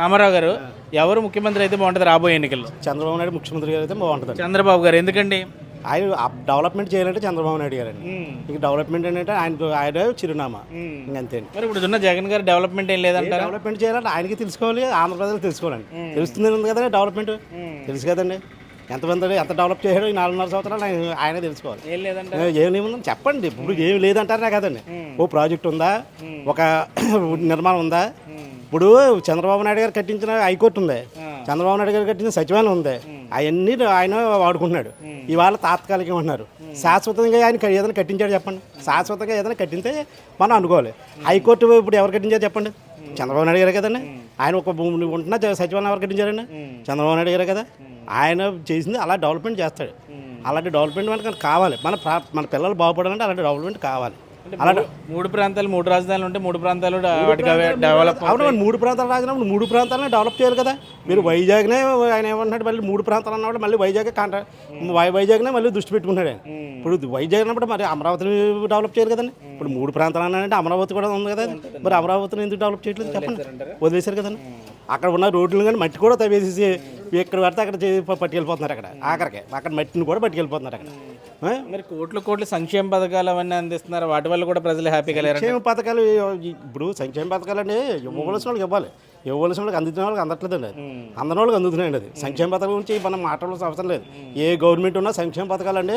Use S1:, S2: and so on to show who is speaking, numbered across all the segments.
S1: రామారావు గారు ఎవరు ముఖ్యమంత్రి అయితే బాగుంటుంది రాబోయే ఎన్నికల్లో?
S2: చంద్రబాబు నాయుడు ముఖ్యమంత్రి గారు అయితే బాగుంటుంది
S1: చంద్రబాబు గారు ఎందుకండి?
S2: ఆయన డెవలప్మెంట్ చేయాలంటే చంద్రబాబు నాయుడు గారండి. ఇంక డెవలప్మెంట్ ఏంటంటే ఆయన ఆయన చిరునామా. ఇంకంతే అండి
S1: మరి ఇప్పుడు ఉన్న జగన్ గారు డెవలప్మెంట్ ఏం లేదంటారా?
S2: డెవలప్మెంట్ చేయాలంటే ఆయనకి తెలుసుకోవాలి ఆంధ్రప్రదేశ్ తెలుసుకోవాలండి. తెలుస్తుంది కదండి డెవలప్మెంట్ తెలుసు కదండి. ఎంతమంది ఎంత డెవలప్ చేశాడో ఈ నాలుగున్నర సంవత్సరాలు ఆయన ఆయనే తెలుసుకోవాలి.
S1: ఏం లేదంట
S2: ఏం ఏముందని చెప్పండి. ఇప్పుడు ఏం లేదంటారా కదండి. ఓ ప్రాజెక్ట్ ఉందా? ఒక నిర్మాణం ఉందా? ఇప్పుడు చంద్రబాబు నాయుడు గారు కట్టించిన హైకోర్టు ఉంది. చంద్రబాబు నాయుడు గారు కట్టించిన సచివాలయం ఉంది. అవన్నీ ఆయన వాడుకుంటున్నాడు. ఇవాళ తాత్కాలికం అంటున్నారు శాశ్వతంగా ఆయన ఏదైనా కట్టించాడు చెప్పండి. శాశ్వతంగా ఏదైనా కట్టింటే మనం అనుకోవాలి. హైకోర్టు ఇప్పుడు ఎవరు కట్టించారు చెప్పండి? చంద్రబాబు నాయుడు గారే కదండి. ఆయన ఒక భూమి ఉంటున్న సచివాలయం ఎవరు కట్టించారండి? చంద్రబాబు నాయుడు గారే కదా. ఆయన చేసింది అలా డెవలప్మెంట్ చేస్తాడు. అలాంటి డెవలప్మెంట్ మనకు కావాలి. మన ప్రా- మన పిల్లలు బాగుపడాలంటే అలాంటి డెవలప్మెంట్ కావాలి. అలా
S1: మూడు ప్రాంతాలు మూడు రాజధానులు ఉంటే మూడు ప్రాంతాలు డెవలప్
S2: అవును మూడు ప్రాంతాలు రాసినప్పుడు మూడు ప్రాంతాలను డెవలప్ చేయాలి కదా. మీరు వైజాగ్నే ఆయన ఏమంటున్నాడు మళ్ళీ మూడు ప్రాంతాలు అన్నప్పుడు మళ్ళీ వైజాగ్ కాంట్రా వై- వైజాగ్నే మళ్ళీ దృష్టి పెట్టుకుంటాడు ఆయన. ఇప్పుడు వైజాగ్ అన్నప్పుడు మరి అమరావతిని డెవలప్ చేయాలి కదండి. ఇప్పుడు మూడు ప్రాంతాలు అన్నాడంటే అమరావతి కూడా ఉంది కదా. మరి అమరావతిని ఎందుకు డెవలప్ చేయట్లేదు చెప్పండి. వదిలేశారు కదండి. అక్కడ ఉన్న రోడ్లు కానీ మట్టి కూడా తవ్వేసేసి ఎక్కడ పడితే అక్కడ పట్టుకెళ్ళిపోతున్నారు అక్కడ ఆఖరికి. అక్కడ మట్టిని కూడా పట్టుకెళ్ళిపోతున్నారు అక్కడ?
S1: మరి కోట్ల కోట్ల సంక్షేమ పథకాలు అవన్నీ అందిస్తున్నారు. వాటి వల్ల కూడా ప్రజలు హ్యాపీగా లేరు
S2: సంక్షేమ పథకాలు ఇప్పుడు సంక్షేమ పథకాలు అంటే ఇవ్వవలసిన వాళ్ళకి ఇవ్వాలి. ఇవ్వవలసిన వాళ్ళకి అందుతున్న వాళ్ళకి అందట్లేదండి అది. అందరి వాళ్ళకి అందుతున్నాయండి అది. సంక్షేమ పథకాల గురించి మనం మాట్లాడాల్సిన అవసరం లేదు. ఏ గవర్నమెంట్ ఉన్నా సంక్షేమ పథకాలు అంటే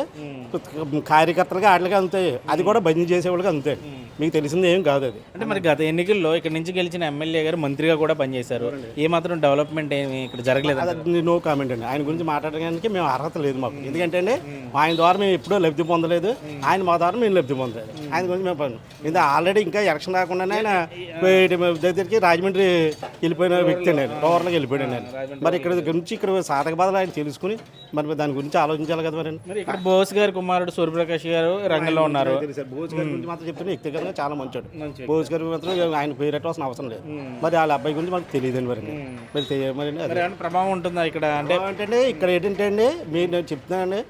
S2: కార్యకర్తలుగా వాటికి అందుతాయి. అది కూడా బంద్ చేసే వాళ్ళకి అందుతాయి. మీకు తెలిసింది ఏం కాదు అది.
S1: అంటే మరి గత ఎన్నికల్లో ఇక్కడ నుంచి గెలిచిన ఎమ్మెల్యే గారు మంత్రిగా కూడా పనిచేశారు. ఏ మాత్రం డెవలప్మెంట్ ఏమి ఇక్కడ జరగలేదు
S2: నో కామెంట్ అండి. ఆయన గురించి మాట్లాడడానికి మేము అర్హత లేదు మాకు. ఎందుకంటే అండి ఆయన ద్వారా మేము ఎప్పుడూ లబ్ధి పొందలేదు. ఆయన మా ద్వారా మేము లబ్ధి పొందలేదు. ఆయన గురించి మేము పని ఇది ఆల్రెడీ ఇంకా ఎలక్షన్ రాకుండానే ఆయన దగ్గరికి రాజమండ్రి వెళ్ళిపోయిన వ్యక్తి అండి టోర్లోకి వెళ్ళిపోయాడు ఆయన మరి ఇక్కడ గురించి ఇక్కడ సాధక బాధలు ఆయన తెలుసుకుని మరి దాని గురించి ఆలోచించాలి కదా మరి
S1: ఇక్కడ బోస్ గారి కుమారుడు సూర్యప్రకాష్ గారు రంగంలో ఉన్నారు.
S2: భోజ్ గారి గురించి మాత్రం చెప్తున్నా వ్యక్తిగతంగా చాలా మంచోడు. భోజ్ గారి మాత్రం ఆయన పేరు పెట్టవలసిన అవసరం లేదు. మరి వాళ్ళ అబ్బాయి గురించి మనకు తెలియదండి మరి. మరి మరి
S1: ప్రభావం ఉంటుందా ఇక్కడ? అంటే
S2: అంటే ఇక్కడ ఏంటంటే అండి మీరు నేను చెప్తున్నానండి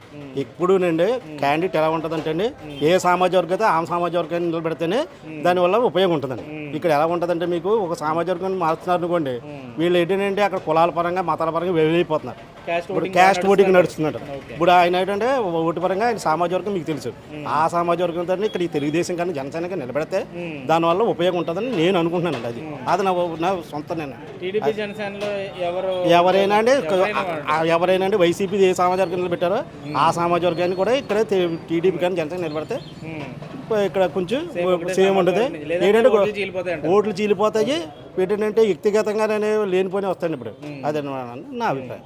S2: ఎప్పుడునండి క్యాండిడేట్ ఎలా ఉంటుందంటే అండి ఏ సామాజిక వర్గం అయితే ఆ సామాజిక వర్గాన్ని నిలబెడితేనే దానివల్ల ఉపయోగం ఉంటుందండి. ఇక్కడ ఎలా ఉంటుందంటే మీకు ఒక సామాజిక వర్గాన్ని మారుతున్నారు అనుకోండి వీళ్ళు ఏంటంటే అక్కడ కులాల పరంగా మతాల పరంగా వెళ్ళిపోతున్నారు. ఇప్పుడు క్యాస్ట్ ఓటింగ్ నడుస్తున్నాడు ఇప్పుడు ఆయన ఏంటంటే ఓటు పరంగా ఆయన సామాజిక వర్గం మీకు తెలుసు. ఆ సామాజిక వర్గం తోని ఇక్కడ ఈ తెలుగుదేశం కానీ జనసేన కానీ నిలబెడితే దానివల్ల ఉపయోగం ఉంటుందని నేను అనుకుంటున్నానండి అది. అది నా నా సొంత నేను ఎవరైనా అండి ఎవరైనా అండి వైసీపీ ఏ సామాజిక వర్గం నిలబెట్టారో ఆ సామాజిక వర్గాన్ని కూడా ఇక్కడ టీడీపీ కానీ జనసేన నిలబెడితే ఇక్కడ కొంచెం సేమ్ ఉంటుంది ఏంటంటే.
S1: ఓట్లు
S2: చీలిపోతాయి. వీటినంటే వ్యక్తిగతంగా నేను లేనిపోయి వస్తాను ఇప్పుడు. అదే నా అభిప్రాయం.